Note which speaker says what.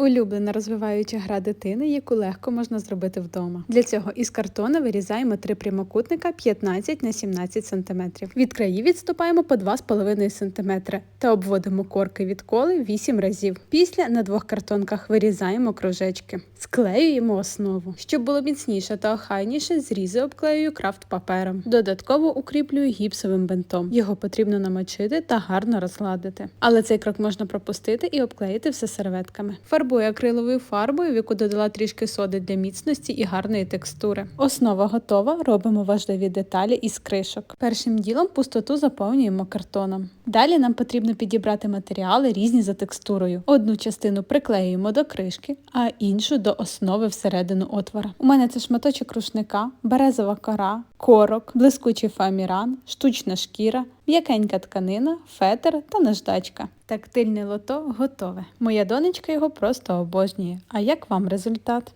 Speaker 1: Улюблена розвиваюча гра дитини, яку легко можна зробити вдома. Для цього із картона вирізаємо три прямокутника 15 на 17 см. Від країв відступаємо по 2,5 см та обводимо корки від коли 8 разів. Після на двох картонках вирізаємо кружечки. Склеюємо основу. Щоб було міцніше та охайніше, зрізи обклеюю крафт папером. Додатково укріплюю гіпсовим бинтом. Його потрібно намочити та гарно розгладити. Але цей крок можна пропустити і обклеїти все серветками. Фарбую акриловою фарбою, в яку додала трішки соди для міцності і гарної текстури. Основа готова. Робимо важливі деталі із кришок. Першим ділом пустоту заповнюємо картоном. Далі нам потрібно підібрати матеріали різні за текстурою. Одну частину приклеюємо до кришки, а іншу до основи всередину отвора. У мене це шматочок рушника, березова кора, корок, блискучий фоаміран, штучна шкіра, м'якенька тканина, фетр та наждачка. Тактильне лото готове. Моя донечка його просто обожнює. А як вам результат?